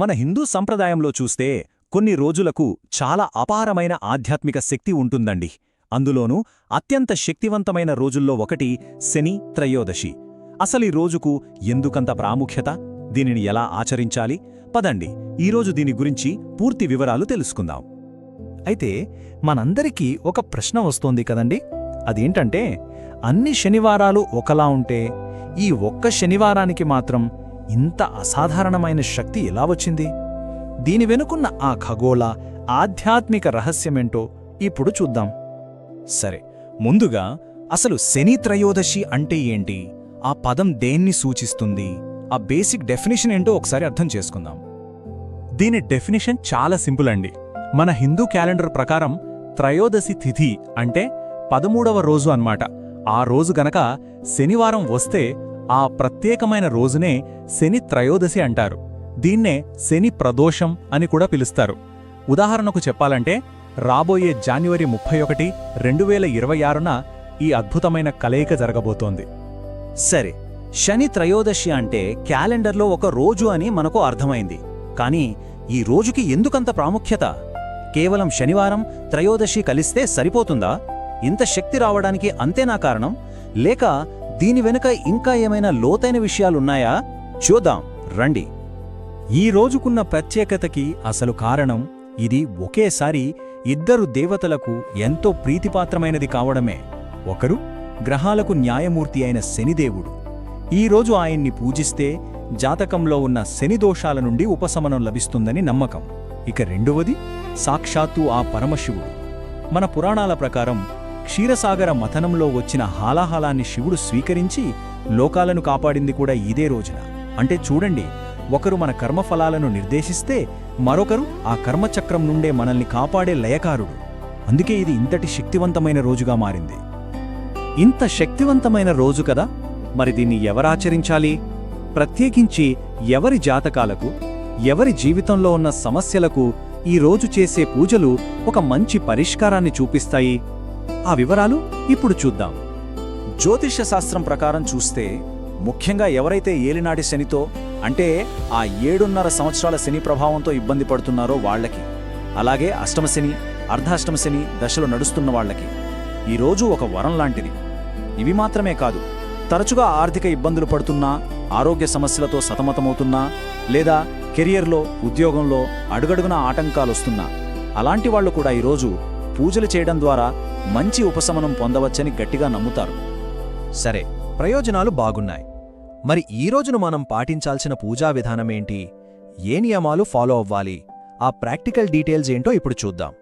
మన హిందూ సంప్రదాయంలో చూస్తే కొన్ని రోజులకు చాలా అపారమైన ఆధ్యాత్మిక శక్తి ఉంటుందండి. అందులోనూ అత్యంత శక్తివంతమైన రోజుల్లో ఒకటి శని త్రయోదశి. అసలీ రోజుకు ఎందుకంత ప్రాముఖ్యత? దీనిని ఎలా ఆచరించాలి? పదండి ఈరోజు దీని గురించి పూర్తి వివరాలు తెలుసుకుందాం. అయితే మనందరికీ ఒక ప్రశ్న వస్తోంది కదండి. అదేంటంటే అన్ని శనివారాలు ఒకలా ఉంటే ఈ ఒక్క శనివారానికి మాత్రం ఇంత అసాధారణమైన శక్తి ఎలా వచ్చింది? దీని వెనుకున్న ఆ ఖగోళ ఆధ్యాత్మిక రహస్యమేంటో ఇప్పుడు చూద్దాం. సరే ముందుగా అసలు శని త్రయోదశి అంటే ఏంటి? ఆ పదం దేన్ని సూచిస్తుంది? ఆ బేసిక్ డెఫినేషన్ ఏంటో ఒకసారి అర్థం చేసుకుందాం. దీని డెఫినేషన్ చాలా సింపుల్ అండి. మన హిందూ క్యాలెండర్ ప్రకారం త్రయోదశి తిథి అంటే పదమూడవ రోజు అన్నమాట. ఆ రోజు గనక శనివారం వస్తే ఆ ప్రత్యేకమైన రోజునే శని త్రయోదశి అంటారు. దీన్నే శని ప్రదోషం అని కూడా పిలుస్తారు. ఉదాహరణకు చెప్పాలంటే రాబోయే జాన్యువరి ముప్పై ఒకటి రెండు వేల ఇరవై ఆరున ఈ అద్భుతమైన కలయిక జరగబోతోంది. సరే శని త్రయోదశి అంటే క్యాలెండర్లో ఒక రోజు అని మనకు అర్థమైంది. కానీ ఈ రోజుకి ఎందుకంత ప్రాముఖ్యత? కేవలం శనివారం త్రయోదశి కలిస్తే సరిపోతుందా? ఇంత శక్తి రావడానికి అంతేనా కారణం? లేక దీని వెనుక ఇంకా ఏమైనా లోతైన విషయాలున్నాయా? చూద్దాం రండి. ఈ రోజుకున్న ప్రత్యేకతకి అసలు కారణం ఇది ఒకేసారి ఇద్దరు దేవతలకు ఎంతో ప్రీతిపాత్రమైనది కావడమే. ఒకరు గ్రహాలకు న్యాయమూర్తి అయిన శనిదేవుడు. ఈరోజు ఆయన్ని పూజిస్తే జాతకంలో ఉన్న శని దోషాల నుండి ఉపశమనం లభిస్తుందని నమ్మకం. ఇక రెండవది సాక్షాత్తు ఆ పరమశివుడు. మన పురాణాల ప్రకారం క్షీరసాగర మథనంలో వచ్చిన హాలాహలాన్ని శివుడు స్వీకరించి లోకాలను కాపాడింది కూడా ఇదే రోజున. అంటే చూడండి ఒకరు మన కర్మఫలాలను నిర్దేశిస్తే మరొకరు ఆ కర్మచక్రం నుండే మనల్ని కాపాడే లయకారుడు. అందుకే ఇది ఇంతటి శక్తివంతమైన రోజుగా మారింది. ఇంత శక్తివంతమైన రోజు కదా! మరి దీన్ని ఎవరాచరించాలి? ప్రత్యేకించి ఎవరి జాతకాలకు ఎవరి జీవితంలో ఉన్న సమస్యలకు ఈ రోజు చేసే పూజలు ఒక మంచి పరిష్కారాన్ని చూపిస్తాయి. ఆ వివరాలు ఇప్పుడు చూద్దాం. జ్యోతిష్య శాస్త్రం ప్రకారం చూస్తే ముఖ్యంగా ఎవరైతే ఏలినాటి శనితో అంటే ఆ ఏడున్నర సంవత్సరాల శని ప్రభావంతో ఇబ్బంది పడుతున్నారో వాళ్ళకి అలాగే అష్టమ శని అర్ధాష్టమ శని దశలు నడుస్తున్న వాళ్ళకి ఈరోజు ఒక వరం లాంటిది. ఇవి మాత్రమే కాదు తరచుగా ఆర్థిక ఇబ్బందులు పడుతున్నా ఆరోగ్య సమస్యలతో సతమతమవుతున్నా లేదా కెరియర్లో ఉద్యోగంలో అడుగడుగున ఆటంకాలొస్తున్నా అలాంటి వాళ్ళు కూడా ఈరోజు పూజలు చేయడం ద్వారా మంచి ఉపశమనం పొందవచ్చని గట్టిగా నమ్ముతారు. సరే ప్రయోజనాలు బాగున్నాయి. మరి ఈ రోజును మనం పాటించాల్సిన పూజా విధానమేంటి? ఏ నియమాలు ఫాలో అవ్వాలి? ఆ ప్రాక్టికల్ డీటెయిల్స్ ఏంటో ఇప్పుడు చూద్దాం.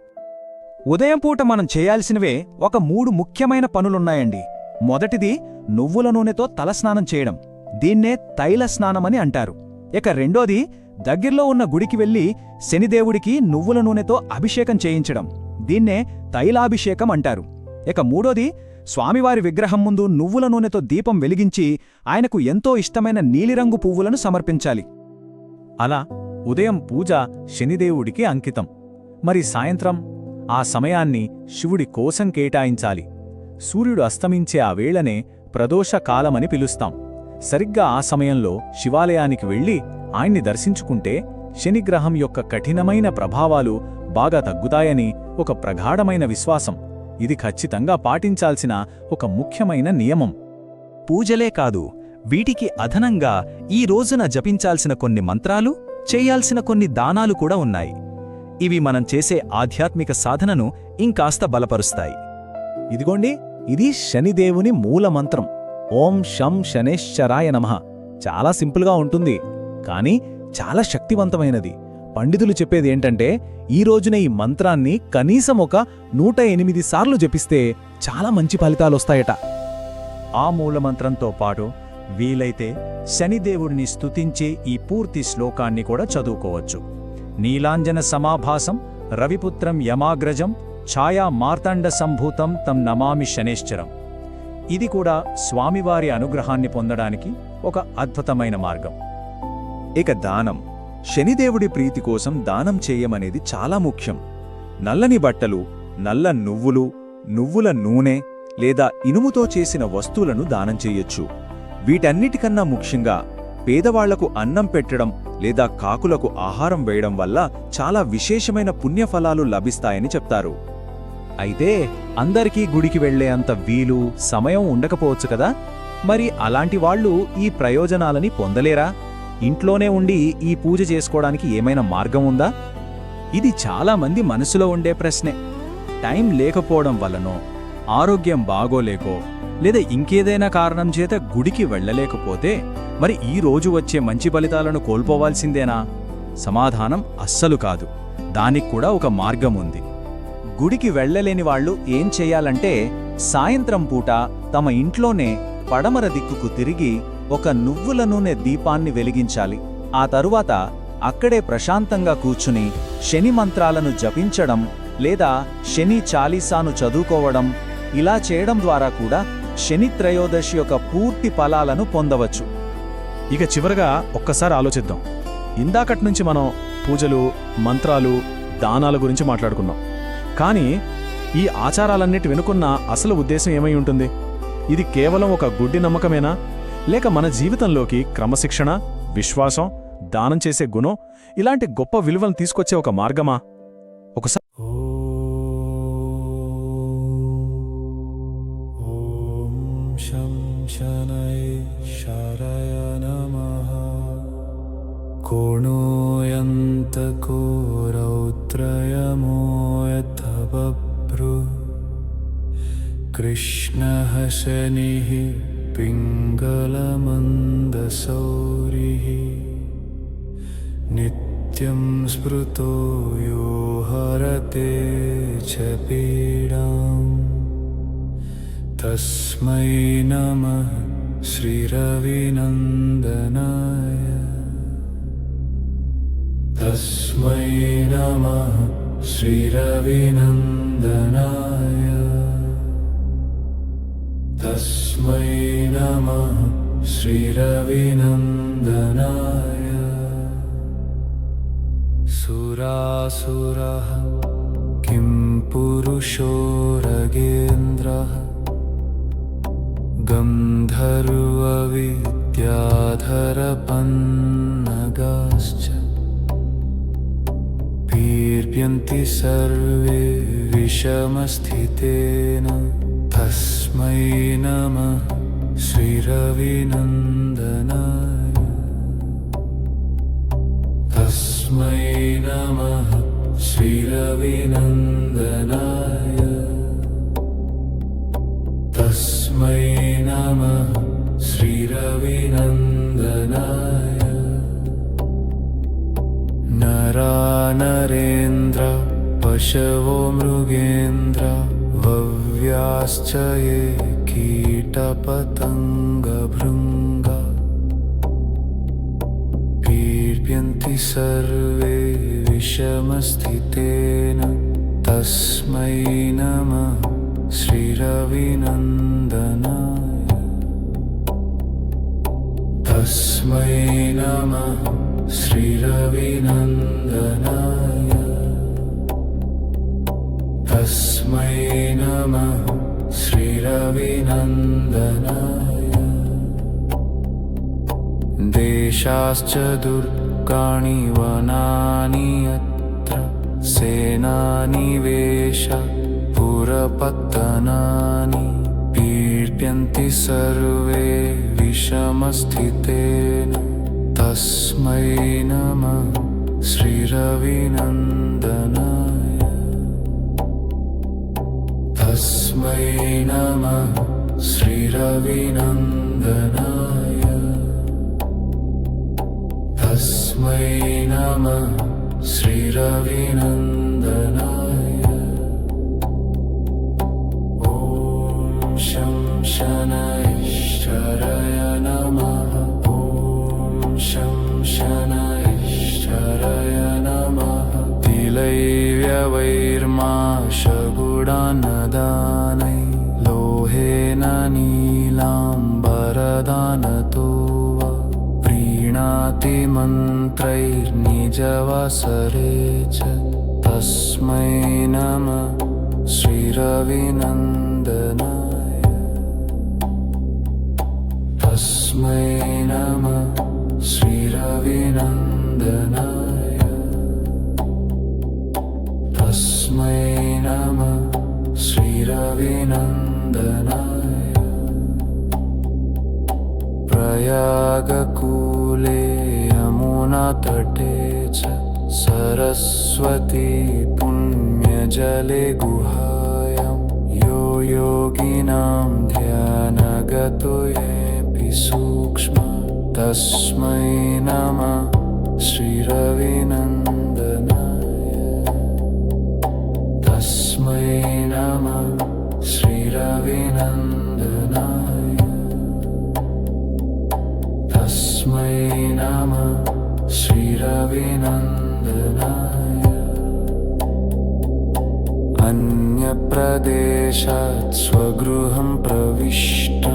ఉదయం పూట మనం చేయాల్సినవే ఒక మూడు ముఖ్యమైన పనులున్నాయండి. మొదటిది నువ్వుల నూనెతో తలస్నానం చేయడం. దీన్నే తైల స్నానమని అంటారు. ఇక రెండోది దగ్గర్లో ఉన్న గుడికి వెళ్ళి శనిదేవుడికి నువ్వుల నూనెతో అభిషేకం చేయించడం. దీన్నే తైలాభిషేకం అంటారు. ఇక మూడోది స్వామివారి విగ్రహం ముందు నువ్వుల నూనెతో దీపం వెలిగించి ఆయనకు ఎంతో ఇష్టమైన నీలిరంగు పువ్వులను సమర్పించాలి. అలా ఉదయం పూజ శనిదేవుడికి అంకితం. మరి సాయంత్రం ఆ సమయాన్ని శివుడి కోసం కేటాయించాలి. సూర్యుడు అస్తమించే ఆ వేళనే ప్రదోష కాలమని పిలుస్తాం. సరిగ్గా ఆ సమయంలో శివాలయానికి వెళ్ళి ఆయన్ని దర్శించుకుంటే శనిగ్రహం యొక్క కఠినమైన ప్రభావాలు బాగా తగ్గుతాయని ఒక ప్రగాఢమైన విశ్వాసం. ఇది ఖచ్చితంగా పాటించాల్సిన ఒక ముఖ్యమైన నియమం. పూజలే కాదు వీటికి అదనంగా ఈ రోజున జపించాల్సిన కొన్ని మంత్రాలు చేయాల్సిన కొన్ని దానాలు కూడా ఉన్నాయి. ఇవి మనం చేసే ఆధ్యాత్మిక సాధనను ఇంకాస్త బలపరుస్తాయి. ఇదిగోండి ఇది శనిదేవుని మూలమంత్రం ఓం శం శనేశ్చరాయ నమః. చాలా సింపుల్గా ఉంటుంది కానీ చాలా శక్తివంతమైనది. పండితులు చెప్పేది ఏంటంటే ఈ రోజున ఈ మంత్రాన్ని కనీసం ఒక నూట ఎనిమిది సార్లు జపిస్తే చాలా మంచి ఫలితాలొస్తాయట ఆ మూలమంత్రంతో పాటు వీలైతే శనిదేవుడిని స్తుతించే ఈ పూర్తి శ్లోకాన్ని కూడా చదువుకోవచ్చు. నీలాంజన సమాభాసం రవిపుత్రం యమాగ్రజం ఛాయా మార్తాండ సంభూతం తం నమామి శనేశ్చరం. ఇది కూడా స్వామివారి అనుగ్రహాన్ని పొందడానికి ఒక అద్భుతమైన మార్గం. ఇక దానం. శనిదేవుడి ప్రీతి కోసం దానం చేయమనేది చాలా ముఖ్యం. నల్లని బట్టలు నల్ల నువ్వులు నువ్వుల నూనె లేదా ఇనుముతో చేసిన వస్తువులను దానం చెయ్యొచ్చు వీటన్నిటికన్నా ముఖ్యంగా పేదవాళ్ళకు అన్నం పెట్టడం లేదా కాకులకు ఆహారం వేయడం వల్ల చాలా విశేషమైన పుణ్యఫలాలు లభిస్తాయని చెప్తారు. అయితే అందరికీ గుడికి వెళ్ళే అంత వీలు సమయం ఉండకపోవచ్చు కదా? మరి అలాంటి వాళ్ళు ఈ ప్రయోజనాలని పొందలేరా? ఇంట్లోనే ఉండి ఈ పూజ చేసుకోవడానికి ఏమైనా మార్గం ఉందా? ఇది చాలామంది మనసులో ఉండే ప్రశ్నే. టైం లేకపోవడం వల్లనో ఆరోగ్యం బాగోలేకో లేదా ఇంకేదైనా కారణం చేత గుడికి వెళ్ళలేకపోతే మరి ఈ రోజు వచ్చే మంచి ఫలితాలను కోల్పోవాల్సిందేనా? సమాధానం అస్సలు కాదు. దానికి కూడా ఒక మార్గం ఉంది. గుడికి వెళ్ళలేని వాళ్ళు ఏం చెయ్యాలంటే సాయంత్రం పూట తమ ఇంట్లోనే పడమర దిక్కుకు తిరిగి ఒక నువ్వుల నూనె దీపాన్ని వెలిగించాలి. ఆ తరువాత అక్కడే ప్రశాంతంగా కూర్చుని శని మంత్రాలను జపించడం లేదా శని చాలీసాను చదువుకోవడం ఇలా చేయడం ద్వారా కూడా శని త్రయోదశి యొక్క పూర్తి ఫలాలను పొందవచ్చు. ఇక చివరగా ఒక్కసారి ఆలోచిద్దాం. ఇందాకటి నుంచి మనం పూజలు మంత్రాలు దానాల గురించి మాట్లాడుకున్నాం. కానీ ఈ ఆచారాలన్నిటి వెనుకున్న అసలు ఉద్దేశం ఏమై ఉంటుంది? ఇది కేవలం ఒక గుడ్డి నమ్మకమేనా? లేక మన జీవితంలోకి క్రమశిక్షణ విశ్వాసం దానం చేసే గుణం ఇలాంటి గొప్ప విలువలను తీసుకొచ్చే ఒక మార్గమా ఒకసారి ॐ शं शनैः शरय नमः कोणोऽयन्तको रौद्रयमो यथ बभ्रु कृष्णः शनिः पिङ्गलमन्दसौरिः नित्यं स्मृतो यो हरते च पीडाम् तस्मै नमः श्रीरविनन्दनाय। तस्मै नमः श्रीरविनन्दनाय। तस्मै नमः श्रीरविनन्दनाय। सुरासुरः किं पुरुषो रगेन्द्रः? गन्धर्वविद्याधरपन्नगाश्च। पीर्यन्ति सर्वे विषमस्थितेन। तस्मै नमः श्रीरविनन्दनाय। तस्मै नमः श्रीरविनन्दनाय। तस्मै नमः श्रीरविनन्दनाय। नरानरेन्द्र पशवो मृगेन्द्र वव्याश्च ये कीटपतङ्गभृङ्गा। पीड्यन्ति सर्वे विषमस्थितेन। तस्मै नमः श्रीरविनन्दनाय। तस्मै नमः श्रीरविनन्दनाय। तस्मै नमः श्रीरविनन्दनाय। देशाश्च दुर्गाणि वनानि यत्र सेनानिवेश पुरपत्तनानि पीड्यन्ति सर्वे विषमस्थितेन। तस्मै नमः श्रीरविनन्दनाय तस्मै नमः श्रीरविनन्दनाय तस्मै नमः श्रीरविनन्दनाय ॐ शं शनैश्चरय तस्मै नमः श्रीरविनन्दनाय। तस्मै नमः श्रीरविनन्दनाय। तस्मै नमः श्रीरविनन्दनाय। प्रयागकूले यमुनातटे च सरस्वती पुण्यजले गुहायां यो योगिनां ध्यानगतो येऽपि सूक्ष्म। तस्मै नमः श्रीरविनन्दनाय। तस्मै नमः श्रीरविनन्दनाय। तस्मै नमः श्रीरविनन्दनाय अन्यप्रदेशात् स्वगृहं प्रविष्ट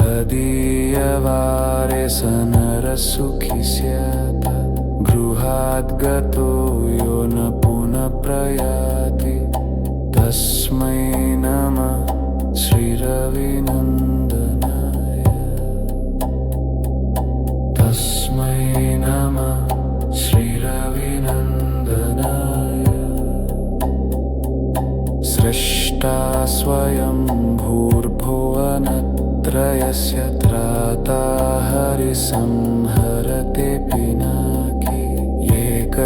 तदीयवारे स नरसुखि स्यात् गृहाद् गतो यो न पुनः प्रयाति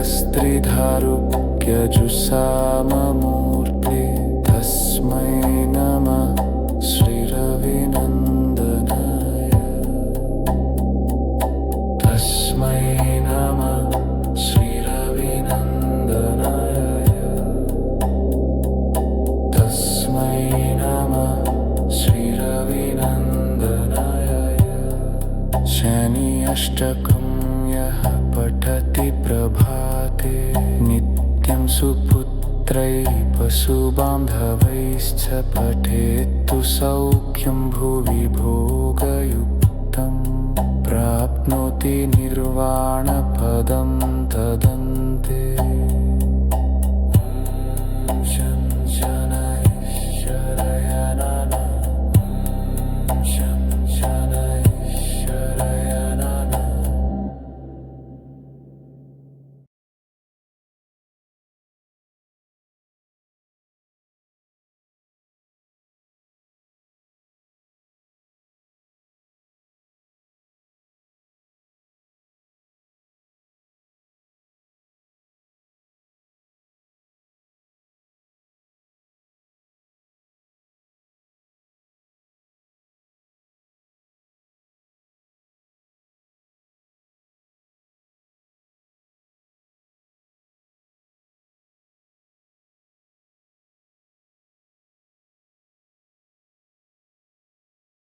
एकस्त्रिधारुक्यजुषाममूर्ते तस्मै नमः श्रीरविनन्दनाय। तस्मै नमः श्रीरविनन्दनाय। तस्मै नमः श्रीरविनन्दनाय। शनि अष्टकं पठति प्रभाते नित्यं सुपुत्रैः पशुबान्धवैश्च पठेत्तु सौख्यं भुवि भोगयुक्तं प्राप्नोति निर्वाणपदं तदन्ते